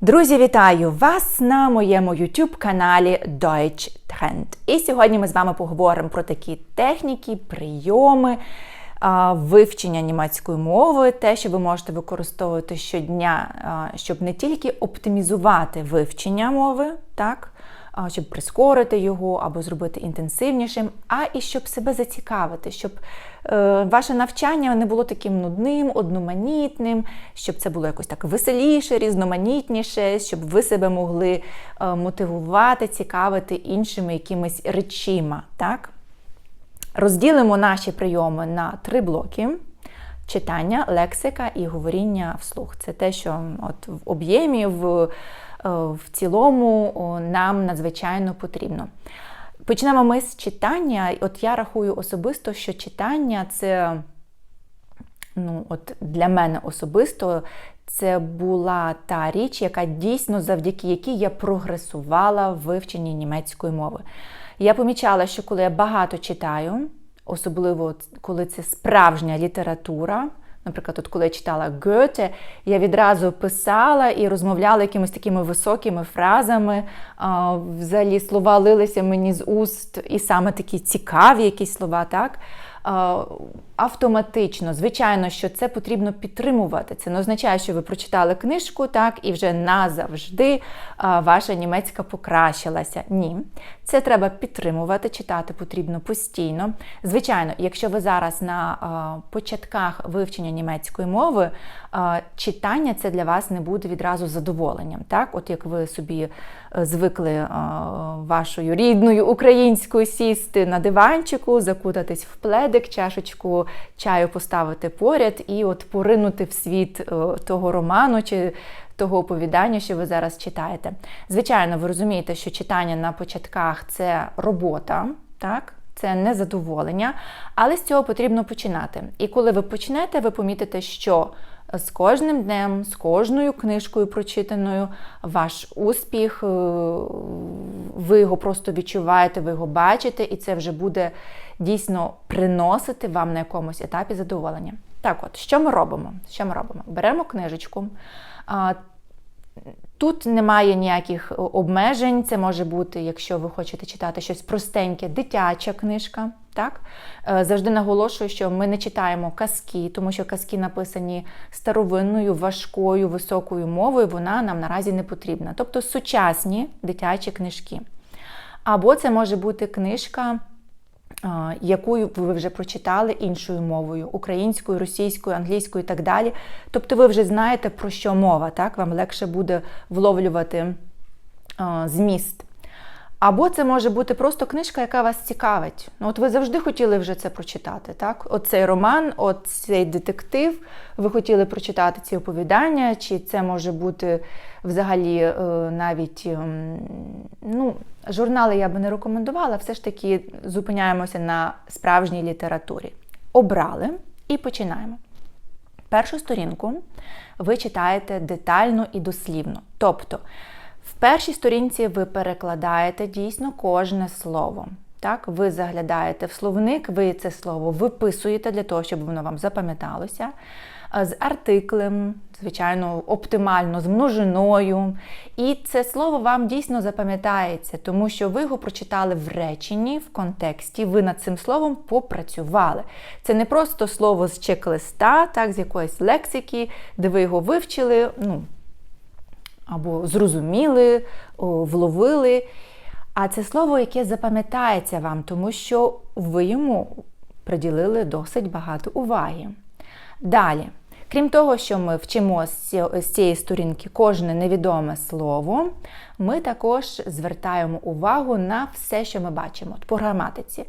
Друзі, вітаю вас на моєму YouTube каналі Deutsch Trend. І сьогодні ми з вами поговоримо про такі техніки, прийоми вивчення німецької мови, те, що ви можете використовувати щодня, щоб не тільки оптимізувати вивчення мови, так, щоб прискорити його або зробити інтенсивнішим, а і щоб себе зацікавити, щоб е, ваше навчання не було таким нудним, одноманітним, щоб це було якось так веселіше, різноманітніше, щоб ви себе могли е, мотивувати, цікавити іншими якимись речима. Так? Розділимо наші прийоми на три блоки. Читання, лексика і говоріння вслух. Це те, що от в об'ємі, в, в цілому нам надзвичайно потрібно. Почнемо ми з читання. От я рахую особисто, що читання це ну, от для мене особисто це була та річ, яка дійсно завдяки якій я прогресувала в вивченні німецької мови. Я помічала, що коли я багато читаю, особливо коли це справжня література. Наприклад, от коли я читала Гете, я відразу писала і розмовляла якимись такими високими фразами. Взагалі слова лилися мені з уст, і саме такі цікаві якісь слова, так? Автоматично, звичайно, що це потрібно підтримувати. Це не означає, що ви прочитали книжку, так, і вже назавжди ваша німецька покращилася. Ні. Це треба підтримувати, читати потрібно постійно. Звичайно, якщо ви зараз на початках вивчення німецької мови, читання це для вас не буде відразу задоволенням. Так? От як ви собі звикли вашою рідною українською сісти на диванчику, закутатись в пледик, чашечку чаю поставити поряд і от поринути в світ того роману чи того оповідання, що ви зараз читаєте. Звичайно, ви розумієте, що читання на початках це робота, так? Це незадоволення, але з цього потрібно починати. І коли ви почнете, ви помітите, що з кожним днем, з кожною книжкою прочитаною, ваш успіх, ви його просто відчуваєте, ви його бачите, і це вже буде дійсно приносити вам на якомусь етапі задоволення. Так от, що ми робимо? Що ми робимо? Беремо книжечку. Тут немає ніяких обмежень. Це може бути, якщо ви хочете читати щось простеньке, дитяча книжка. Так? Завжди наголошую, що ми не читаємо казки, тому що казки написані старовинною, важкою, високою мовою, вона нам наразі не потрібна. Тобто сучасні дитячі книжки. Або це може бути книжка яку ви вже прочитали іншою мовою українською, російською, англійською і так далі. Тобто ви вже знаєте, про що мова, так? Вам легше буде вловлювати зміст. Або це може бути просто книжка, яка вас цікавить. Ну, От ви завжди хотіли вже це прочитати. так? Оцей роман, оцей детектив, ви хотіли прочитати ці оповідання, чи це може бути взагалі е, навіть ем, ну, журнали я би не рекомендувала, все ж таки зупиняємося на справжній літературі. Обрали і починаємо. Першу сторінку ви читаєте детально і дослівно. Тобто, в першій сторінці ви перекладаєте дійсно кожне слово. Так, Ви заглядаєте в словник, ви це слово виписуєте для того, щоб воно вам запам'яталося. З артиклем, звичайно, оптимально, з множиною. І це слово вам дійсно запам'ятається, тому що ви його прочитали в реченні, в контексті, ви над цим словом попрацювали. Це не просто слово з чек-листа, так, з якоїсь лексики, де ви його вивчили. ну, або зрозуміли, вловили. А це слово, яке запам'ятається вам, тому що ви йому приділили досить багато уваги. Далі, крім того, що ми вчимо з цієї сторінки кожне невідоме слово, ми також звертаємо увагу на все, що ми бачимо по граматиці,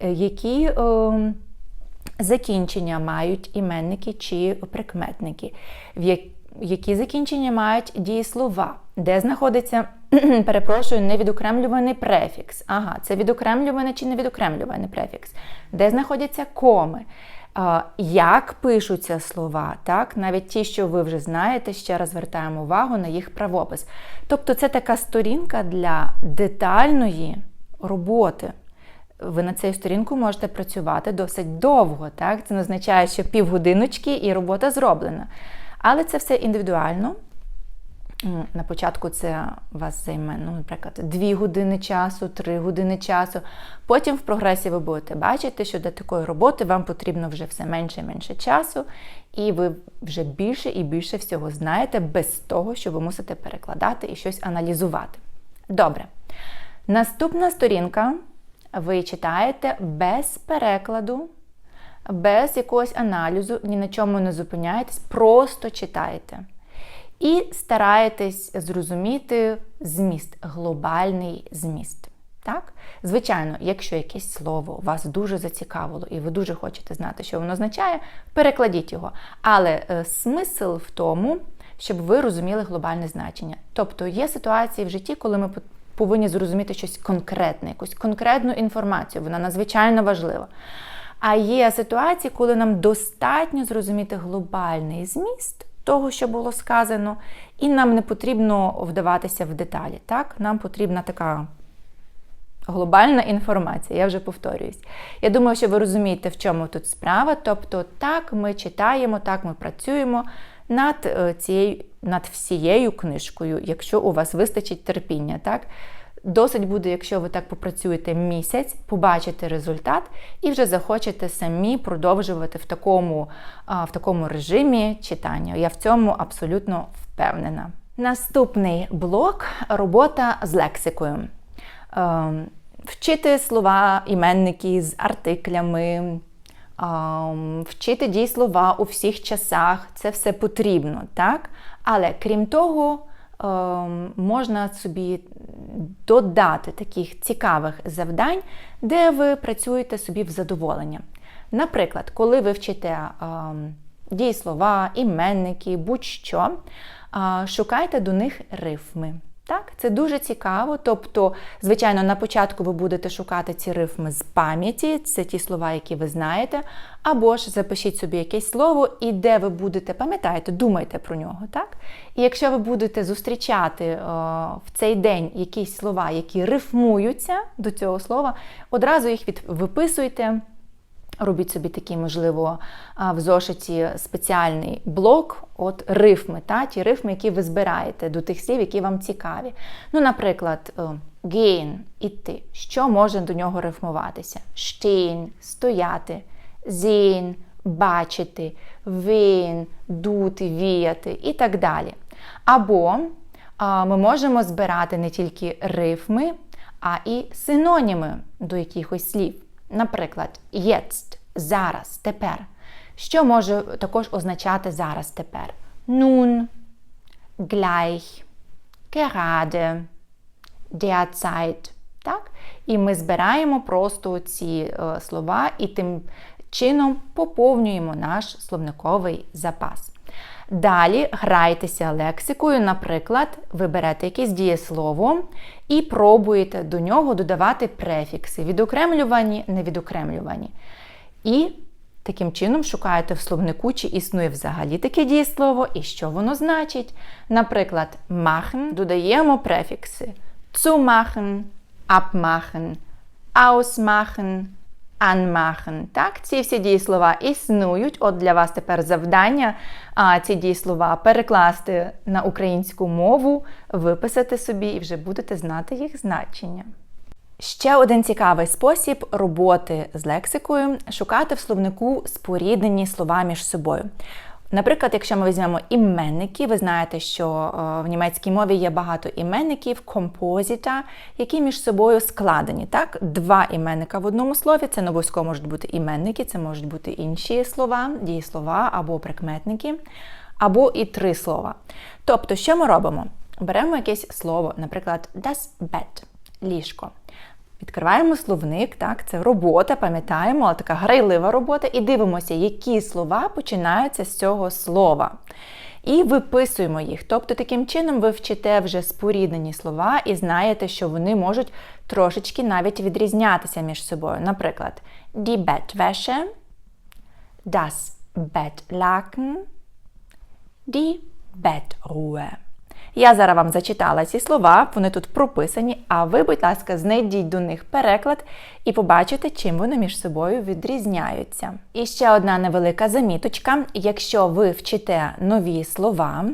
е, які е, закінчення мають іменники чи прикметники. в які закінчення мають дієслова, де знаходиться, перепрошую, невідокремлюваний префікс. Ага, це відокремлюваний чи невідокремлюваний префікс, де знаходяться коми. Як пишуться слова, так? навіть ті, що ви вже знаєте, ще раз звертаємо увагу на їх правопис. Тобто це така сторінка для детальної роботи. Ви на цій сторінку можете працювати досить довго. Так? Це не означає, що півгодиночки і робота зроблена. Але це все індивідуально. На початку це вас займе, ну, наприклад, 2 години часу, 3 години часу. Потім в прогресі ви будете бачити, що для такої роботи вам потрібно вже все менше і менше часу, і ви вже більше і більше всього знаєте без того, що ви мусите перекладати і щось аналізувати. Добре. Наступна сторінка ви читаєте без перекладу, без якогось аналізу, ні на чому не зупиняєтесь, просто читаєте. І стараєтесь зрозуміти зміст, глобальний зміст. Так? Звичайно, якщо якесь слово вас дуже зацікавило і ви дуже хочете знати, що воно означає, перекладіть його. Але е, смисл в тому, щоб ви розуміли глобальне значення. Тобто є ситуації в житті, коли ми по- повинні зрозуміти щось конкретне, якусь конкретну інформацію, вона надзвичайно важлива. А є ситуації, коли нам достатньо зрозуміти глобальний зміст того, що було сказано, і нам не потрібно вдаватися в деталі. Так? Нам потрібна така глобальна інформація, я вже повторююсь. Я думаю, що ви розумієте, в чому тут справа. Тобто, так ми читаємо, так ми працюємо над е, цією, над всією книжкою, якщо у вас вистачить терпіння. Так? Досить буде, якщо ви так попрацюєте місяць, побачите результат і вже захочете самі продовжувати в такому, в такому режимі читання. Я в цьому абсолютно впевнена. Наступний блок робота з лексикою. Ем, Вчити слова, іменники з артиклями, ем, вчити дієслова у всіх часах це все потрібно, так? Але крім того, можна собі додати таких цікавих завдань, де ви працюєте собі в задоволення. Наприклад, коли ви вчите ем, дієслова, іменники, будь-що, шукайте до них рифми. Так, це дуже цікаво. Тобто, звичайно, на початку ви будете шукати ці рифми з пам'яті, це ті слова, які ви знаєте, або ж запишіть собі якесь слово, і де ви будете, пам'ятаєте, думайте про нього. так? І якщо ви будете зустрічати е, в цей день якісь слова, які рифмуються до цього слова, одразу їх від... виписуйте. Робіть собі такий, можливо, в зошиті спеціальний блок от рифми, та, ті рифми, які ви збираєте до тих слів, які вам цікаві. Ну, наприклад, gehen – іти. Що може до нього рифмуватися? Stehen – стояти, sehen – бачити, wehen – дути, віяти і так далі. Або ми можемо збирати не тільки рифми, а і синоніми до якихось слів. Наприклад, jetzt – зараз, тепер. Що може також означати зараз тепер? Nun, gleich, gerade, derzeit. Так? І ми збираємо просто ці е, слова і тим чином поповнюємо наш словниковий запас. Далі грайтеся лексикою, наприклад, ви берете якесь дієслово і пробуєте до нього додавати префікси, відокремлювані, невідокремлювані. І таким чином шукаєте в словнику, чи існує взагалі таке дієслово і що воно значить. Наприклад, machen додаємо префікси zu machen, abmachen, ausmachen, anmachen. Так, ці всі дієслова існують. От для вас тепер завдання а, ці дієслова перекласти на українську мову, виписати собі і вже будете знати їх значення. Ще один цікавий спосіб роботи з лексикою шукати в словнику споріднені слова між собою. Наприклад, якщо ми візьмемо іменники, ви знаєте, що в німецькій мові є багато іменників, композита, які між собою складені. Так? Два іменника в одному слові це не обов'язково можуть бути іменники, це можуть бути інші слова, дієслова або прикметники, або і три слова. Тобто, що ми робимо? Беремо якесь слово, наприклад, das Bett – ліжко. Відкриваємо словник, так, це робота, пам'ятаємо, така грайлива робота, і дивимося, які слова починаються з цього слова. І виписуємо їх. Тобто, таким чином ви вчите вже споріднені слова і знаєте, що вони можуть трошечки навіть відрізнятися між собою. Наприклад, die Bettwäsche, das Bettlaken, die Bettruhe. Я зараз вам зачитала ці слова, вони тут прописані, а ви, будь ласка, знайдіть до них переклад і побачите, чим вони між собою відрізняються. І ще одна невелика заміточка: якщо ви вчите нові слова,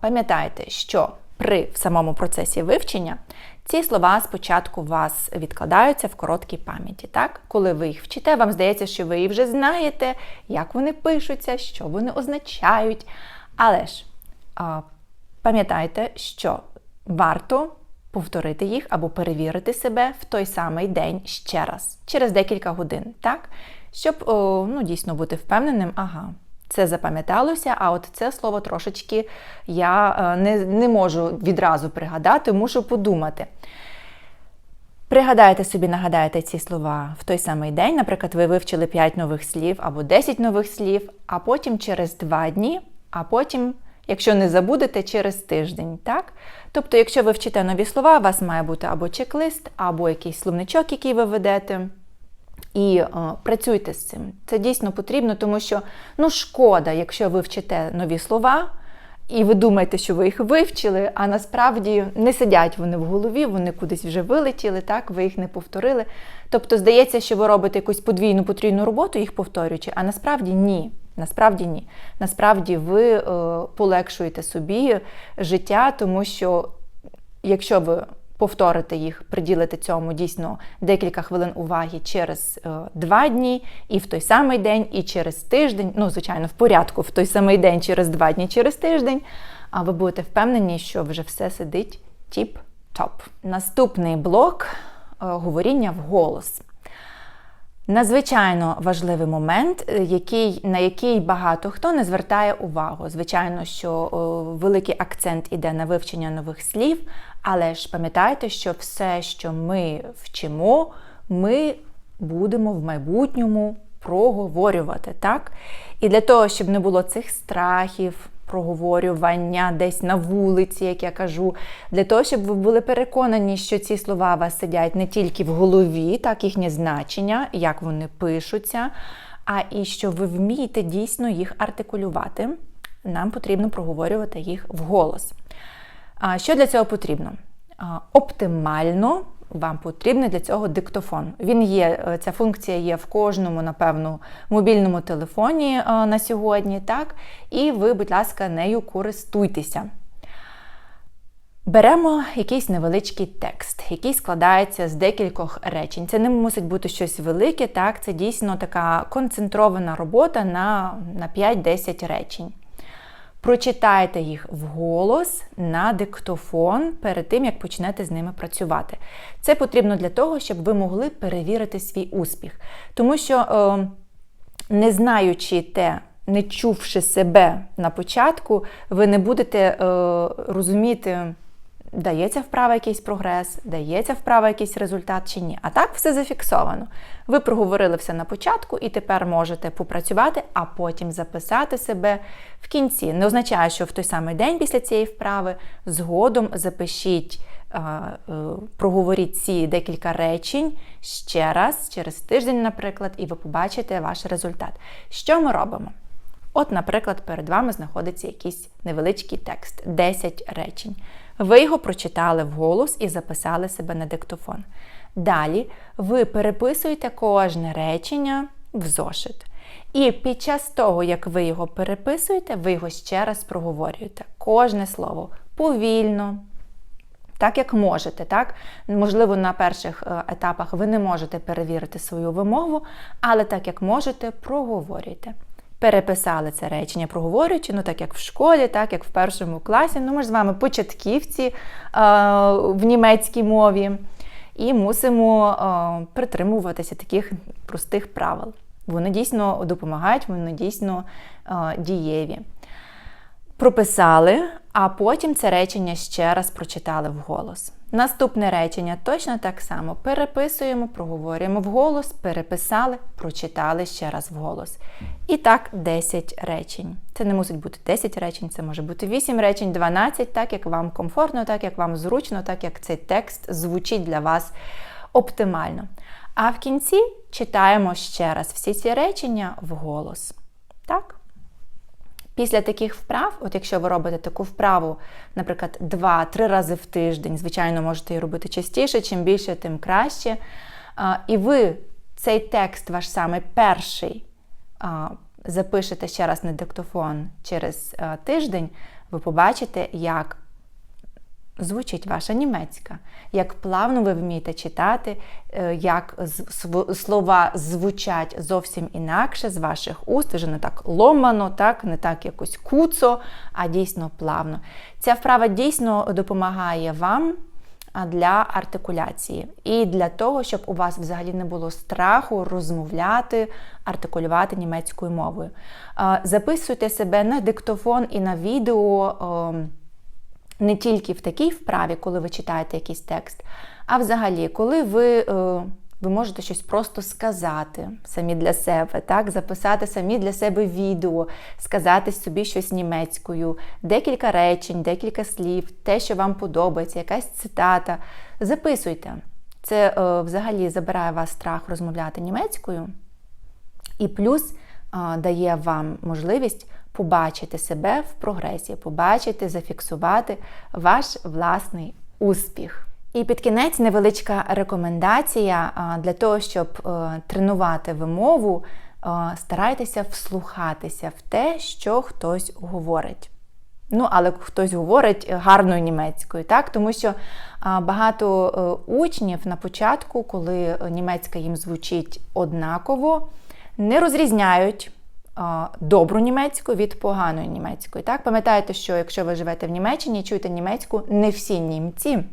пам'ятайте, що при самому процесі вивчення ці слова спочатку у вас відкладаються в короткій пам'яті. Так? Коли ви їх вчите, вам здається, що ви вже знаєте, як вони пишуться, що вони означають. Але ж пам'ятайте, що варто повторити їх або перевірити себе в той самий день ще раз, через декілька годин, так? Щоб ну, дійсно бути впевненим, ага. Це запам'яталося, а от це слово трошечки я е, не, не можу відразу пригадати, мушу подумати. Пригадайте собі, нагадайте ці слова в той самий день. Наприклад, ви вивчили 5 нових слів або 10 нових слів, а потім через 2 дні, а потім, якщо не забудете, через тиждень. так? Тобто, якщо ви вчите нові слова, у вас має бути або чек-лист, або якийсь словничок, який ви ведете. І е, працюйте з цим. Це дійсно потрібно, тому що ну шкода, якщо ви вчите нові слова, і ви думаєте, що ви їх вивчили, а насправді не сидять вони в голові, вони кудись вже вилетіли, так, ви їх не повторили. Тобто, здається, що ви робите якусь подвійну потрійну роботу, їх повторюючи, а насправді ні. Насправді ні. Насправді ви е, полегшуєте собі життя, тому що якщо ви повторите їх, приділите цьому дійсно декілька хвилин уваги через е, два дні, і в той самий день, і через тиждень, ну, звичайно, в порядку, в той самий день, через два дні, через тиждень, а ви будете впевнені, що вже все сидить тіп-топ. Наступний блок е, говоріння вголос. Надзвичайно важливий момент, е, який, на який багато хто не звертає увагу. Звичайно, що великий акцент іде на вивчення нових слів, але ж пам'ятайте, що все, що ми вчимо, ми будемо в майбутньому проговорювати. так? І для того, щоб не було цих страхів, проговорювання десь на вулиці, як я кажу, для того, щоб ви були переконані, що ці слова у вас сидять не тільки в голові, так їхнє значення, як вони пишуться, а і що ви вмієте дійсно їх артикулювати. Нам потрібно проговорювати їх вголос. Що для цього потрібно? Оптимально вам потрібний для цього диктофон. Він є, е, Ця функція є в кожному, напевно, мобільному телефоні е, на сьогодні. так? І ви, будь ласка, нею користуйтеся. Беремо якийсь невеличкий текст, який складається з декількох речень. Це не мусить бути щось велике, так? це дійсно така концентрована робота на, на 5-10 речень. Прочитайте їх вголос на диктофон перед тим, як почнете з ними працювати. Це потрібно для того, щоб ви могли перевірити свій успіх. Тому що, е, не знаючи те, не чувши себе на початку, ви не будете е, розуміти дається вправа якийсь прогрес, дається вправа якийсь результат чи ні. А так все зафіксовано. Ви проговорили все на початку і тепер можете попрацювати, а потім записати себе в кінці. Не означає, що в той самий день після цієї вправи згодом запишіть. Е, проговоріть ці декілька речень ще раз, через тиждень, наприклад, і ви побачите ваш результат. Що ми робимо? От, наприклад, перед вами знаходиться якийсь невеличкий текст 10 речень. Ви його прочитали вголос і записали себе на диктофон. Далі ви переписуєте кожне речення в зошит. І під час того, як ви його переписуєте, ви його ще раз проговорюєте. Кожне слово повільно. Так, як можете, так? Можливо, на перших е, етапах ви не можете перевірити свою вимову, але так як можете, проговорюйте переписали це речення, проговорюючи, ну так як в школі, так як в першому класі. Ну, ми ж з вами початківці е, в німецькій мові, і мусимо е, притримуватися таких простих правил. Вони дійсно допомагають, вони дійсно е, дієві прописали, а потім це речення ще раз прочитали вголос. Наступне речення точно так само переписуємо, проговорюємо вголос, переписали, прочитали ще раз вголос. І так 10 речень. Це не мусить бути 10 речень, це може бути 8 речень, 12, так як вам комфортно, так як вам зручно, так як цей текст звучить для вас оптимально. А в кінці читаємо ще раз всі ці речення вголос. Так? Після таких вправ, от якщо ви робите таку вправу, наприклад, 2-3 рази в тиждень, звичайно, можете її робити частіше, чим більше, тим краще. І ви цей текст, ваш самий перший, запишете ще раз на диктофон через тиждень, ви побачите, як звучить ваша німецька, як плавно ви вмієте читати, е, як слова звучать зовсім інакше з ваших уст, вже не так ломано, так, не так якось куцо, а дійсно плавно. Ця вправа дійсно допомагає вам для артикуляції і для того, щоб у вас взагалі не було страху розмовляти, артикулювати німецькою мовою. Записуйте себе на диктофон і на відео. Не тільки в такій вправі, коли ви читаєте якийсь текст, а взагалі, коли ви, е, ви можете щось просто сказати самі для себе, так? записати самі для себе відео, сказати собі щось німецькою, декілька речень, декілька слів, те, що вам подобається, якась цитата. Записуйте. Це е, взагалі забирає вас страх розмовляти німецькою. І плюс а, дає вам можливість побачити себе в прогресі, побачити, зафіксувати ваш власний успіх. І під кінець невеличка рекомендація для того, щоб е, тренувати вимову, е, старайтеся вслухатися в те, що хтось говорить. Ну, але хтось говорить гарною німецькою, так? Тому що багато е, учнів на початку, коли німецька їм звучить однаково, не розрізняють добру німецьку від поганої німецької. Так? пам'ятаєте, що якщо ви живете в Німеччині і чуєте німецьку, не всі німці.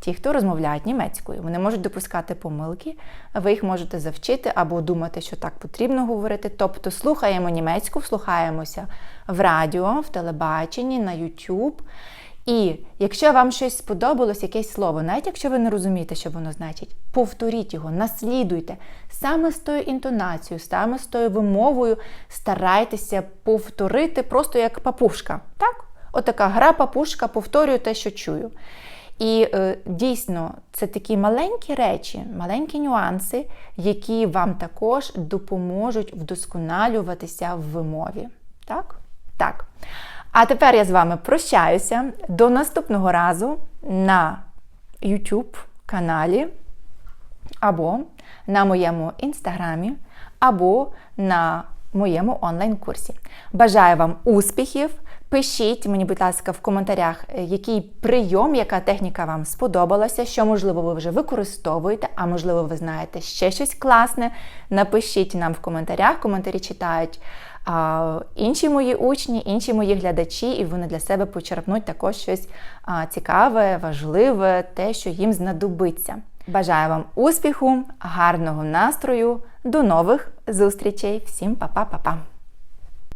Ті, хто розмовляють німецькою, вони можуть допускати помилки, ви їх можете завчити або думати, що так потрібно говорити. Тобто слухаємо німецьку, вслухаємося в радіо, в телебаченні, на YouTube. І якщо вам щось сподобалось, якесь слово, навіть якщо ви не розумієте, що воно значить, повторіть його, наслідуйте. Саме з тою інтонацією, саме з тою вимовою старайтеся повторити просто як папушка. Так? Отака гра папушка, повторюю те, що чую. І е, дійсно це такі маленькі речі, маленькі нюанси, які вам також допоможуть вдосконалюватися в вимові. Так? Так. А тепер я з вами прощаюся до наступного разу на YouTube каналі, або на моєму інстаграмі, або на моєму онлайн-курсі. Бажаю вам успіхів! Пишіть мені, будь ласка, в коментарях, е, який прийом, яка техніка вам сподобалася, що, можливо, ви вже використовуєте, а можливо, ви знаєте ще щось класне. Напишіть нам в коментарях. Коментарі читають а, інші мої учні, інші мої глядачі, і вони для себе почерпнуть також щось а, цікаве, важливе, те, що їм знадобиться. Бажаю вам успіху, гарного настрою, до нових зустрічей. Всім па-па-па-па!